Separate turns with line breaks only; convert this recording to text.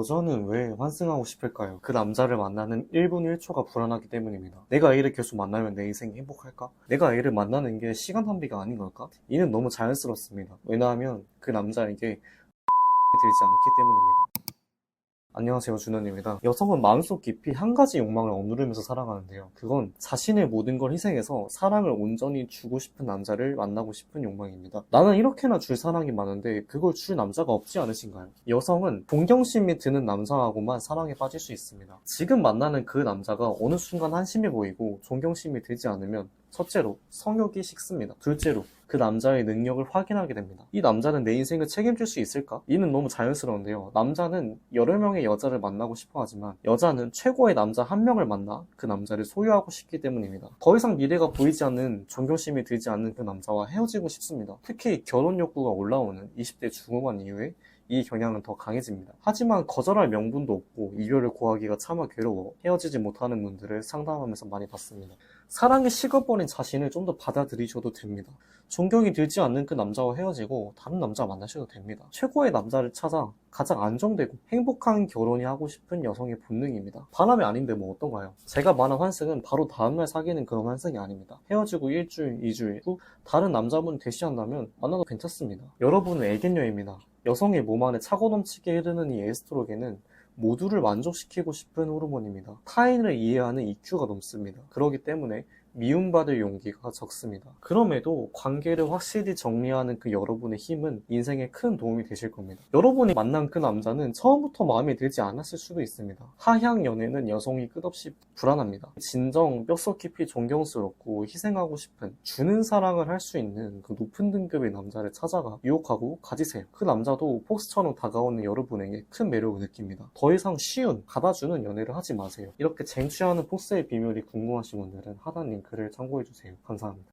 여자는 왜 환승하고 싶을까요? 그 남자를 만나는 1분 1초가 불안하기 때문입니다. 내가 A를 계속 만나면 내 인생이 행복할까? 내가 A를 만나는 게 시간 낭비가 아닌 걸까? 이는 너무 자연스럽습니다. 왜냐하면 그 남자에게 들지 않기 때문입니다. 안녕하세요 준원입니다. 여성은 마음속 깊이 한 가지 욕망을 억누르면서 살아가는데요. 그건 자신의 모든 걸 희생해서 사랑을 온전히 주고 싶은 남자를 만나고 싶은 욕망입니다. 나는 이렇게나 줄 사랑이 많은데 그걸 줄 남자가 없지 않으신가요? 여성은 동경심이 드는 남자하고만 사랑에 빠질 수 있습니다. 지금 만나는 그 남자가 어느 순간 한심해 보이고 존경심이 들지 않으면 첫째로 성욕이 식습니다. 둘째로 그 남자의 능력을 확인하게 됩니다. 이 남자는 내 인생을 책임질 수 있을까? 이는 너무 자연스러운데요. 남자는 여러 명의 여자를 만나고 싶어 하지만 여자는 최고의 남자 한 명을 만나 그 남자를 소유하고 싶기 때문입니다. 더 이상 미래가 보이지 않는 존경심이 들지 않는 그 남자와 헤어지고 싶습니다. 특히 결혼 욕구가 올라오는 20대 중후반 이후에 이 경향은 더 강해집니다. 하지만 거절할 명분도 없고 이별을 고하기가 차마 괴로워 헤어지지 못하는 분들을 상담하면서 많이 봤습니다. 사랑에 식어버린 자신을 좀 더 받아들이셔도 됩니다. 존경이 들지 않는 그 남자와 헤어지고 다른 남자 만나셔도 됩니다. 최고의 남자를 찾아 가장 안정되고 행복한 결혼이 하고 싶은 여성의 본능입니다. 바람이 아닌데 뭐 어떤가요? 제가 말한 환승은 바로 다음날 사귀는 그런 환승이 아닙니다. 헤어지고 일주일, 이주일 후 다른 남자분이 대시한다면 만나도 괜찮습니다. 여러분은 애견녀입니다. 여성의 몸 안에 차고 넘치게 흐르는 이 에스트로겐은 모두를 만족시키고 싶은 호르몬입니다. 타인을 이해하는 EQ가 넘습니다. 그렇기 때문에 미움받을 용기가 적습니다. 그럼에도 관계를 확실히 정리하는 그 여러분의 힘은 인생에 큰 도움이 되실 겁니다. 여러분이 만난 그 남자는 처음부터 마음에 들지 않았을 수도 있습니다. 하향 연애는 여성이 끝없이 불안합니다. 진정 뼛속 깊이 존경스럽고 희생하고 싶은 주는 사랑을 할 수 있는 그 높은 등급의 남자를 찾아가 유혹하고 가지세요. 그 남자도 폭스처럼 다가오는 여러분에게 큰 매력을 느낍니다. 더 이상 쉬운 받아주는 연애를 하지 마세요. 이렇게 쟁취하는 폭스의 비밀이 궁금하신 분들은 하단님 글을 참고해 주세요. 감사합니다.